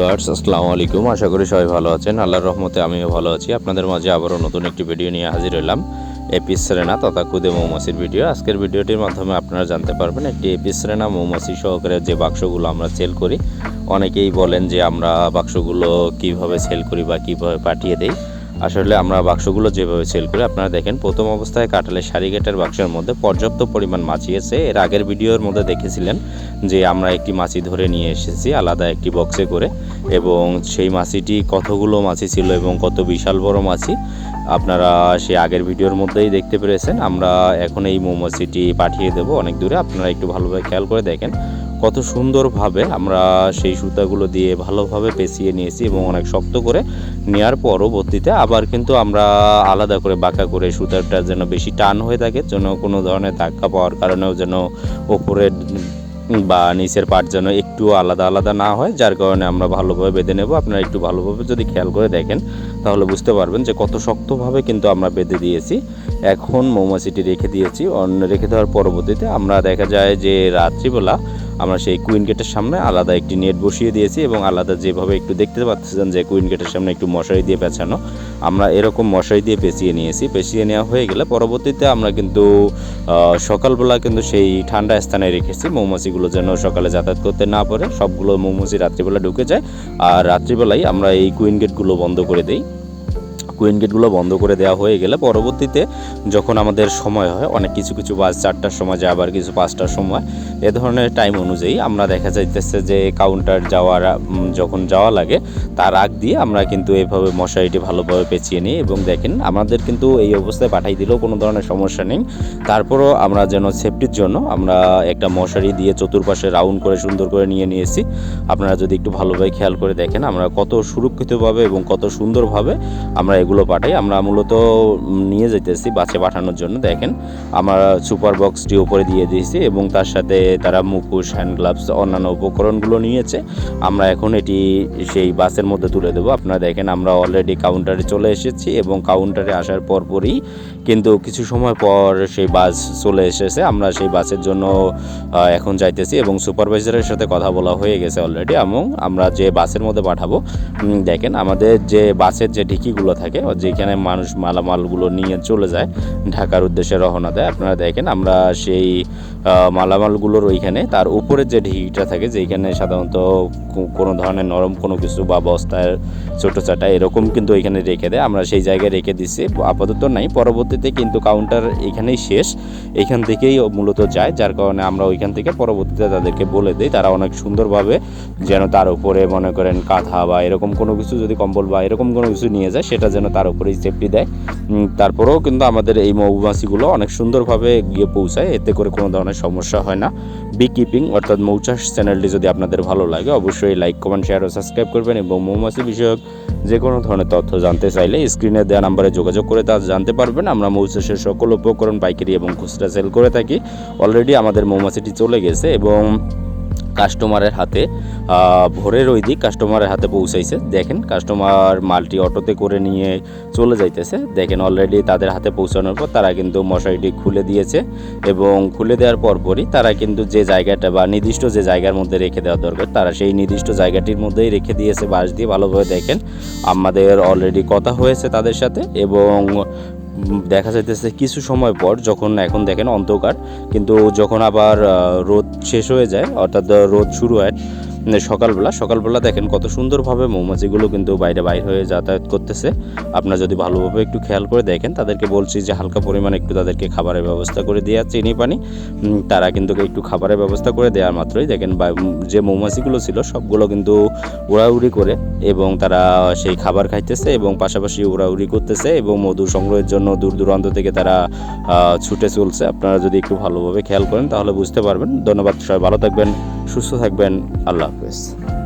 Viewers, আসসালামু আলাইকুম। আশা করি সবাই ভালো আছেন। আল্লাহর রহমতে আমিও ভালো আছি। আপনাদের মাঝে আবারও নতুন একটি ভিডিও নিয়ে হাজির হলাম। এপিস সেরেনা তথা কুদে মৌমাছির ভিডিও। আজকের ভিডিওটির মাধ্যমে আপনারা জানতে পারবেন, একটি এপিস সেরেনা মৌমাছি সহকারে যে বাক্সগুলো আমরা সেল করি, অনেকেই বলেন যে আমরা বাক্সগুলো কীভাবে সেল করি বা কীভাবে পাঠিয়ে দেই। আসলে আমরা বাক্সগুলো যেভাবে সেল করি, আপনারা দেখেন, প্রথম অবস্থায় কাটালে সারিগেটের বাক্সের মধ্যে পর্যাপ্ত পরিমাণ মাছি আছে। এর আগের ভিডিওর মধ্যে দেখেছিলেন যে আমরা একটি মাছি ধরে নিয়ে এসেছি, আলাদা একটি বক্সে করে, এবং সেই মাছিটি কতগুলো মাছি ছিল এবং কত বিশাল বড় মাছি, আপনারা সেই আগের ভিডিওর মধ্যেই দেখতে পেরেছেন। আমরা এখন এই মৌমাছিটি পাঠিয়ে দেব, অনেক দূরে। আপনারা একটু ভালোভাবে খেয়াল করে দেখেন কত সুন্দরভাবে আমরা সেই সুতাগুলো দিয়ে ভালোভাবে পেঁচিয়ে নিয়েছি এবং অনেক শক্ত করে নেওয়ার পরবর্তীতে আবার কিন্তু আমরা আলাদা করে বাঁকা করে সুতাটা যেন বেশি টান হয়ে থাকে, যেন কোনো ধরনের ধাক্কা পাওয়ার কারণেও যেন ওপরের বা নিচের পাট যেন একটু আলাদা আলাদা না হয়, যার কারণে আমরা ভালোভাবে বেঁধে নেব। আপনারা একটু ভালোভাবে যদি খেয়াল করে দেখেন, তাহলে বুঝতে পারবেন যে কত শক্তভাবে কিন্তু আমরা বেঁধে দিয়েছি। এখন মৌমাছিটি রেখে দিয়েছি অন্য রেখে দেওয়ার পরবর্তীতে আমরা দেখা যায় যে রাত্রিবেলা আমরা সেই কুইন গেটের সামনে আলাদা একটি নেট বসিয়ে দিয়েছি এবং আলাদা যেভাবে একটু দেখতে পাচ্ছেন যে কুইন গেটের সামনে একটু মশারি দিয়ে পেঁচানো আমরা এরকম মশারি দিয়ে পেঁচিয়ে নিয়েছি। পেঁচিয়ে নেওয়া হয়ে গেলে পরবর্তীতে আমরা কিন্তু সকালবেলা কিন্তু সেই ঠান্ডা স্থানে রেখেছি। মৌমাছিগুলো যেন সকালে যাতায়াত করতে না পারে, সবগুলো মৌমাছি রাত্রিবেলা ঢুকে যায়। আর রাত্রিবেলায় আমরা এই কুইন গেটগুলো বন্ধ করে দিই। কুইন গেটগুলো বন্ধ করে দেওয়া হয়ে গেলে পরবর্তীতে যখন আমাদের সময় হয়, অনেক কিছু কিছু বাস চারটার সময় যায়, আবার কিছু পাঁচটার সময়, এ ধরনের টাইম অনুযায়ী আমরা দেখা যাইতেছে যে কাউন্টার যাওয়ার যখন যাওয়া লাগে, তার আগ দিয়ে আমরা কিন্তু এভাবে মশারিটি ভালোভাবে পেঁচিয়ে নিই এবং দেখেন আমাদের কিন্তু এই অবস্থায় পাঠাই দিলেও কোনো ধরনের সমস্যা নেই। তারপরও আমরা যেন সেফটির জন্য আমরা একটা মশারি দিয়ে চতুর্পাশে রাউন্ড করে সুন্দর করে নিয়ে নিয়েছি। আপনারা যদি একটু ভালোভাবে খেয়াল করে দেখেন, আমরা কত সুরক্ষিতভাবে এবং কত সুন্দরভাবে আমরা এগুলো পাঠাই। আমরা মূলত নিয়ে যেতেছি বাসে পাঠানোর জন্য, দেখেন। আমরা সুপার বক্সটি উপরে দিয়ে দিয়েছি এবং তার সাথে তারা মুখোশ, হ্যান্ড গ্লাভস, অন্যান্য উপকরণগুলো নিয়েছে। আমরা এখন এটি সেই বাসের মধ্যে তুলে দেবো। আপনারা দেখেন, আমরা অলরেডি কাউন্টারে চলে এসেছি এবং কাউন্টারে আসার পরপরই কিন্তু কিছু সময় পর সেই বাস চলে এসেছে। আমরা সেই বাসের জন্য এখন যাইতেছি এবং সুপারভাইজারের সাথে কথা বলা হয়ে গেছে অলরেডি এবং আমরা যে বাসের মধ্যে পাঠাবো দেখেন, আমাদের যে বাসের যে ঢিকিগুলো থাকে যেখানে মানুষ মালামালগুলো নিয়ে চলে যায়, ঢাকার উদ্দেশ্যে রওনা দেয়। আপনারা দেখেন আমরা সেই মালামালগুলোর ওইখানে, তার উপরে যে ঢিকিটা থাকে, যেখানে সাধারণত কোনো ধরনের নরম কোনো কিছু বা বস্তার ছোটো চাটা এরকম কিন্তু এখানে রেখে দেয়। আমরা সেই জায়গায় রেখে দিচ্ছি আপাতত নাই। পরবর্তীতে কিন্তু কাউন্টার এখানেই শেষ। এখান থেকেই মূলত যায়, যার কারণে আমরা ওইখান থেকে পরবর্তীতে তাদেরকে বলে দিই, তারা অনেক সুন্দরভাবে যেন তার উপরে মনে করেন কাঁথা বা এরকম কোনো কিছু যদি কম্বল বা এরকম কোনো কিছু নিয়ে যায়, সেটা যেন তার উপরেই সেফটি দেয়। তারপরেও কিন্তু আমাদের এই মৌমাছিগুলো অনেক সুন্দরভাবে গিয়ে পৌঁছায়, এতে করে কোনো ধরনের সমস্যা হয় না। বি কিপিং অর্থাৎ মৌচাষ চ্যানেলটি যদি আপনাদের ভালো লাগে, অবশ্যই লাইক কমেন্ট শেয়ার ও সাবস্ক্রাইব করবেন এবং মৌমাছি বিষয়ক যে কোনো ধরনের তথ্য জানতে চাইলে স্ক্রিনে দেওয়া নাম্বারে যোগাযোগ করে তা জানতে পারবেন। আমরা মৌচাষের সকল উপকরণ, পাইকারি এবং খুচরা সেল করে থাকি। অলরেডি আমাদের মৌমাছিটি চলে গেছে এবং কাস্টমারের হাতে ভোরের ওই দিক কাস্টমারের হাতে পৌঁছাইছে। দেখেন কাস্টমার মালটি অটোতে করে নিয়ে চলে যাইতেছে। দেখেন অলরেডি তাদের হাতে পৌঁছানোর পর তারা কিন্তু মশারিটি খুলে দিয়েছে এবং খুলে দেওয়ার পরপরই তারা কিন্তু যে জায়গাটা বা নির্দিষ্ট যে জায়গার মধ্যে রেখে দেওয়া দরকার, তারা সেই নির্দিষ্ট জায়গাটির মধ্যেই রেখে দিয়েছে। বাঁশ দিয়ে ভালোভাবে দেখেন, আমাদের অলরেডি কথা হয়েছে তাদের সাথে এবং দেখা যাইতেছে কিছু সময় পর যখন এখন দেখেন অন্ধকার, কিন্তু যখন আবার রোদ শেষ হয়ে যায়, অর্থাৎ রোদ শুরু হয় সকালবেলা সকালবেলা দেখেন কত সুন্দরভাবে মৌমাছিগুলো কিন্তু বাইরে বাইর হয়ে যাতায়াত করতেছে। আপনারা যদি ভালোভাবে একটু খেয়াল করে দেখেন, তাদেরকে বলছি যে হালকা পরিমাণে একটু তাদেরকে খাবারের ব্যবস্থা করে দেওয়া চিনি, পানি তারা কিন্তু একটু খাবারের ব্যবস্থা করে দেওয়ার মাত্রই। দেখেন যে মৌমাছিগুলো ছিল, সবগুলো কিন্তু উড়াউড়ি করে এবং তারা সেই খাবার খাইতেছে এবং পাশাপাশি উড়াউড়ি করতেছে এবং মধু সংগ্রহের জন্য দূর দূরান্ত থেকে তারা ছুটে চলছে। আপনারা যদি একটু ভালোভাবে খেয়াল করেন, তাহলে বুঝতে পারবেন। ধন্যবাদ সবাই, ভালো থাকবেন, সুস্থ থাকবেন। আল্লাহ progress.